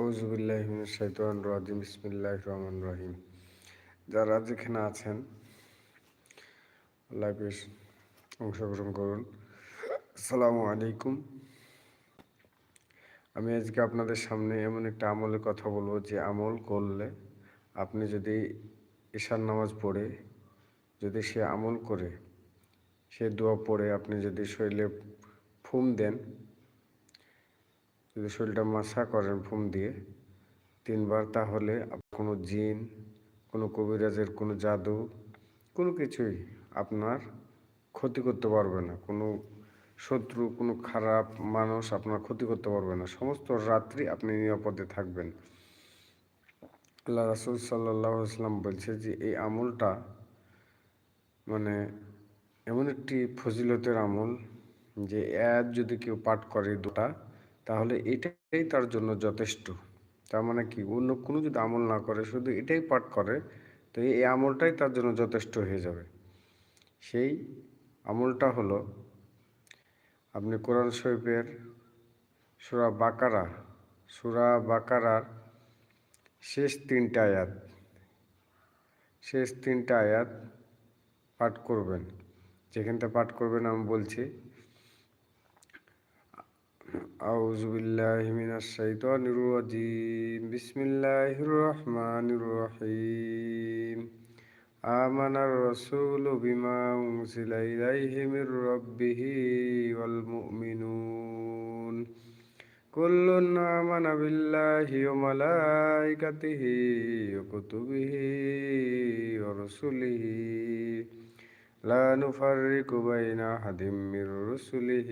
আউজুবিল্লাহিমিন রাজিম বিসমিল্লাহ রহমান রহিম। যারা যেখানে আছেন লাইভে অংশগ্রহণ করুন। আসসালামু আলাইকুম। আমি আজকে আপনাদের সামনে এমন একটা আমলের কথা বলব যে আমল করলে আপনি যদি ঈশার নামাজ পড়ে, যদি সে আমল করে, সে দোয়া পড়ে, আপনি যদি শরীরে ফুম দেন যদি শরীরটা মাসা করেন ফুম দিয়ে, তিনবার তাহলে কোনো জিন, কোনো কবিরাজের কোনো জাদু, কোনো কিছুই আপনার ক্ষতি করতে পারবে না। কোনো শত্রু, কোনো খারাপ মানুষ আপনার ক্ষতি করতে পারবে না। সমস্ত রাত্রি আপনি নিরাপদে থাকবেন। আল্লাহ রাসুল সাল্লাহ আসলাম বলছে যে, এই আমলটা মানে এমন একটি ফজিলতের আমল যে, এক যদি কেউ পাঠ করে দুটা তাহলে এটাই তার জন্য যথেষ্ট। তার মানে কি? অন্য কোনো যদি আমল না করে, শুধু এটাই পাঠ করে, তো এই আমলটাই তার জন্য যথেষ্ট হয়ে যাবে। সেই আমলটা হলো, আপনি কোরআন শরীফের সুরা বাকারা, সুরা বাকারার শেষ তিনটা আয়াত, শেষ তিনটা আয়াত পাঠ করবেন। যেখানটা পাঠ করবেন আমি বলছি أعوذ بالله من الشيطان الرجيم بسم الله الرحمن الرحيم آمن الرسول بما أنزل إليه من ربه والمؤمنون كل آمن بالله وملائكته وكتبه ورسله لا نفرق بين أحد من رسله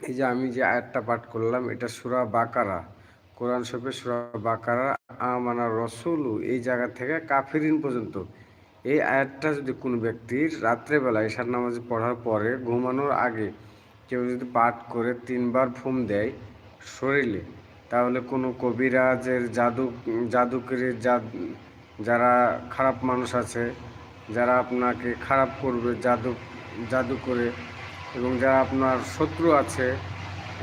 এই যে আমি যে আয়াতটা পাঠ করলাম, এটা সুরা বাকারা। কোরআন শরীফে সুরা বাকারা, আমানা রসুলু, এই জায়গা থেকে কাফিরিন পর্যন্ত। এই আয়াতটা যদি কোনো ব্যক্তির রাত্রেবেলা ঈশার নামাজ পড়ার পরে ঘুমানোর আগে কেউ যদি পাঠ করে তিনবার ফুম দেয় শরীরে, তাহলে কোনো কবিরাজের জাদু জাদুকরের যারা খারাপ মানুষ আছে, যারা আপনাকে খারাপ করবে, জাদু জাদু করে এবং যারা আপনার শত্রু আছে,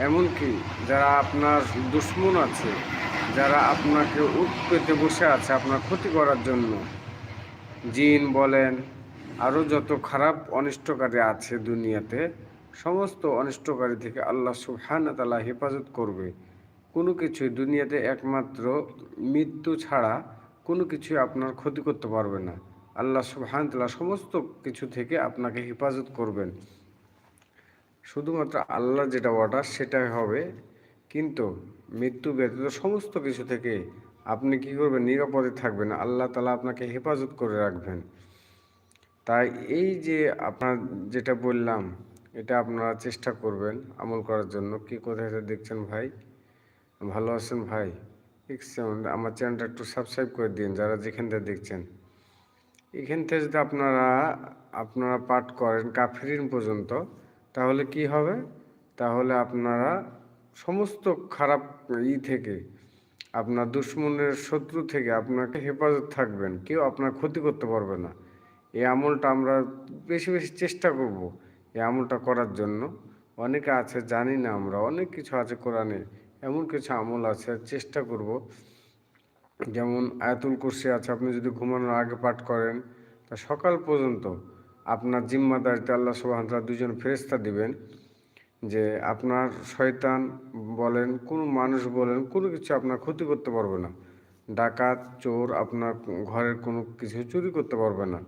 এমনকি যারা আপনার দুশ্মন আছে, যারা আপনাকে উঠ পেতে বসে আছে আপনার ক্ষতি করার জন্য, জিন বলেন আরও যত খারাপ অনিষ্টকারী আছে দুনিয়াতে, সমস্ত অনিষ্টকারী থেকে আল্লাহ সুবহান তালা হেফাজত করবে। কোনো কিছুই দুনিয়াতে একমাত্র মৃত্যু ছাড়া কোনো কিছুই আপনার ক্ষতি করতে পারবে না। আল্লাহ সুবহান তালা সমস্ত কিছু থেকে আপনাকে হেফাজত করবেন। শুধুমাত্র আল্লাহ যেটা অর্ডার সেটাই হবে। কিন্তু মৃত্যু ব্যতীত সমস্ত কিছু থেকে আপনি কি করবেন? নিরাপদে থাকবেন। আল্লাহ তালা আপনাকে হেফাজত করে রাখবেন। তাই এই যে আপনার যেটা বললাম, এটা আপনারা চেষ্টা করবেন আমল করার জন্য। কি কোথায় দেখছেন ভাই? ভালো আছেন ভাই? আমার চ্যানেলটা একটু সাবস্ক্রাইব করে দিন যারা যেখান থেকে দেখছেন। এখান থেকে যদি আপনারা আপনারা পাঠ করেন কাফিরিন পর্যন্ত তাহলে কি হবে? তাহলে আপনারা সমস্ত খারাপ ই থেকে, আপনার দুশ্মনের শত্রু থেকে আপনাকে হেফাজত থাকবেন। কেউ আপনার ক্ষতি করতে পারবে না। এই আমলটা আমরা বেশি বেশি চেষ্টা করব এই আমলটা করার জন্য। অনেকে আছে, জানি না আমরা, অনেক কিছু আছে কোরআনে, এমন কিছু আমল আছে, চেষ্টা করব। যেমন আয়াতুল কুরসি আছে, আপনি যদি ঘুমানোর আগে পাঠ করেন, তা সকাল পর্যন্ত আপনার জিম্মাদারিতে আল্লাহ সুবাহ দুজন ফেরেস্তা দিবেন, যে আপনার শয়তান বলেন, কোনো মানুষ বলেন, কোনো কিছু আপনার ক্ষতি করতে পারবে না। ডাকাত, চোর আপনার ঘরের কোনো কিছু চুরি করতে পারবে না।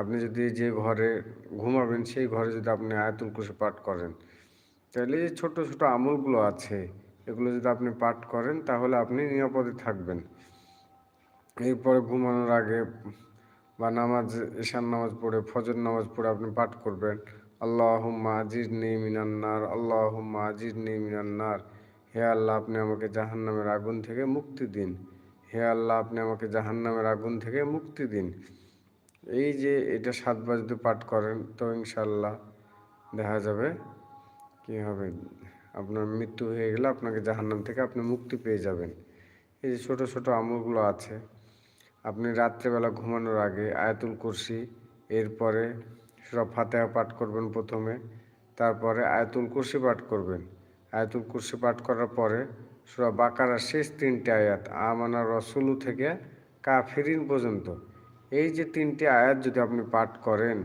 আপনি যদি যে ঘরে ঘুমাবেন, সেই ঘরে যদি আপনি আয়াতুল কুরসি পাঠ করেন। তাহলে এই ছোটো ছোটো আমলগুলো আছে, এগুলো যদি আপনি পাঠ করেন, তাহলে আপনি নিরাপদে থাকবেন। এরপরে ঘুমানোর আগে বা নামাজ, ঈশান নামাজ পড়ে, ফজর নামাজ পড়ে আপনি পাঠ করবেন। আল্লাহ আজির নেই মিনান্নার আল্লাহ আজির নেই মিনান্নার হে আল্লাহ, আপনি আমাকে জাহান্নামের আগুন থেকে মুক্তি দিন। হে আল্লাহ, আপনি আমাকে জাহান্নামের আগুন থেকে মুক্তি দিন। এই যে এটা সাতবার যদি পাঠ করেন, তো ইনশাল্লাহ দেখা যাবে কি হবে। আপনার মৃত্যু হয়ে গেলে আপনাকে জাহান্নাম থেকে আপনি মুক্তি পেয়ে যাবেন। এই যে ছোটো ছোটো আমলগুলো আছে আপনি রাত্রেবেলা ঘুমানোর আগে আয়াতুল কুরসি, এরপরে সব ফাতেহা পাঠ করবেন প্রথমে, তারপরে আয়াতুল কুরসি পাঠ করবেন। আয়াতুল কুরসি পাঠ করার পরে সুরা বাকারার শেষ তিনটে আয়াত, আমানা রসুলু থেকে কাফিরিন পর্যন্ত। এই যে তিনটে আয়াত যদি আপনি পাঠ করেন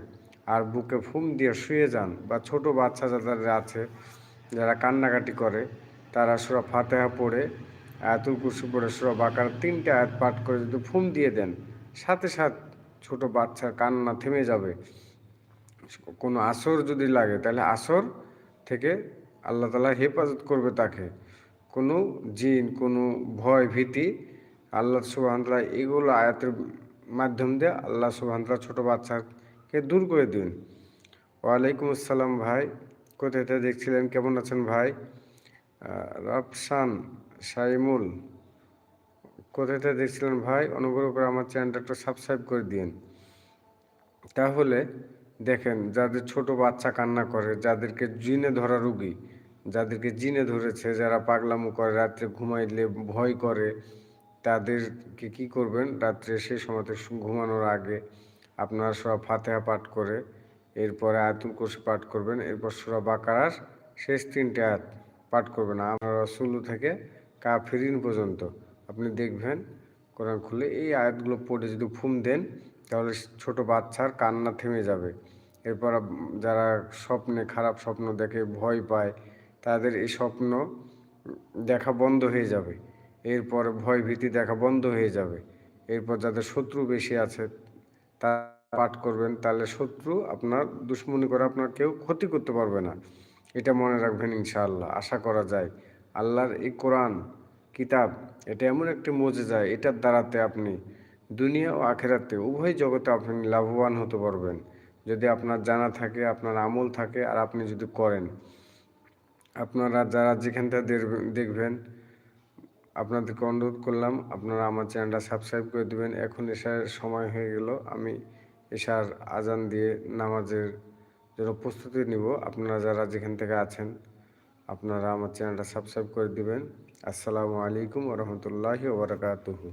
আর বুকে ফুম দিয়ে শুয়ে যান বা ছোট বাচ্চা যাদের আছে, যারা কান্নাকাটি করে, তারা সুরা ফাতেহা পড়ে আয়াতুল কুরসি পড়ে সুরা বাকার তিনটে আয়াত পাঠ করে যদি ফুম দিয়ে দেন, সাথে সাথ ছোট বাচ্চার কান্না থেমে যাবে। কোনো আসর যদি লাগে, তাহলে আসর থেকে আল্লাহ তালা হেফাজত করবে তাকে। কোনো জিন, কোনো ভয় ভীতি, আল্লাহ সুবাহতলা এগুলো আয়াতের মাধ্যম দিয়ে আল্লাহ সুবাহতলা ছোটো বাচ্চাকে দূর করে দিন। ওয়ালাইকুম আসসালাম ভাই, কোথায় দেখছিলেন, কেমন আছেন ভাই? রাফসান সাইমুল, কোথায় দেখছিলেন ভাই? অনুগ্রহ করে আমার চ্যানেলটা একটু সাবস্ক্রাইব করে দিন তাহলে দেখেন, যাদের ছোট বাচ্চা কান্না করে, যাদেরকে জিনে ধরা রুগী, যাদেরকে জিনে ধরেছে, যারা পাগলামো করে, রাত্রে ঘুমাইলে ভয় করে, তাদেরকে কি করবেন? রাত্রে সেই সময়তে ঘুমানোর আগে আপনারা সব ফাতেহা পাঠ করে, এরপরে আয়াতুল কুরসি পাঠ করবেন, এরপর সুরা বাকারার শেষ তিনটে পাঠ করবেন। আপনারা সুলু থেকে কাফিরিন পর্যন্ত। আপনি দেখবেন, কোরআন খুলে এই আয়াতগুলো পড়ে যদি ফুম দেন, তাহলে ছোট বাচ্চার কান্না থেমে যাবে। এরপর যারা স্বপ্নে, খারাপ স্বপ্ন দেখে, ভয় পায়, তাদের এই স্বপ্ন দেখা বন্ধ হয়ে যাবে। এরপর ভয় ভীতি দেখা বন্ধ হয়ে যাবে। এরপর যাদের শত্রু বেশি আছে, তা পাঠ করবেন, তাহলে শত্রু আপনার দুশ্মনী করে আপনার কেউ ক্ষতি করতে পারবে না। এটা মনে রাখবেন ইনশাআল্লাহ, আশা করা যায়। আল্লাহর এই কোরআন, কিতাব, এটা এমন একটি মজে যায় এটার দ্বারাতে আপনি দুনিয়া ও আখেরাতে উভয় জগতে আপনি লাভবান হতে পারবেন। যদি আপনার জানা থাকে, আপনার আমল থাকে, আর আপনি যদি করেন, আপনারা যারা যেখান থেকে দেখবেন, আপনাদেরকে অনুরোধ করলাম, আপনারা আমার চ্যানেলটা সাবস্ক্রাইব করে দেবেন। এখন এসার সময় হয়ে গেল, আমি এসার আজান দিয়ে নামাজের জন্য প্রস্তুতি নিব। আপনারা যারা যেখান থেকে আছেন আপনারা আমার চ্যানেলটা সাবস্ক্রাইব করে দিবেন। আসসালামু আলাইকুম রহমতুল্লাহি ওবরাকাতুহু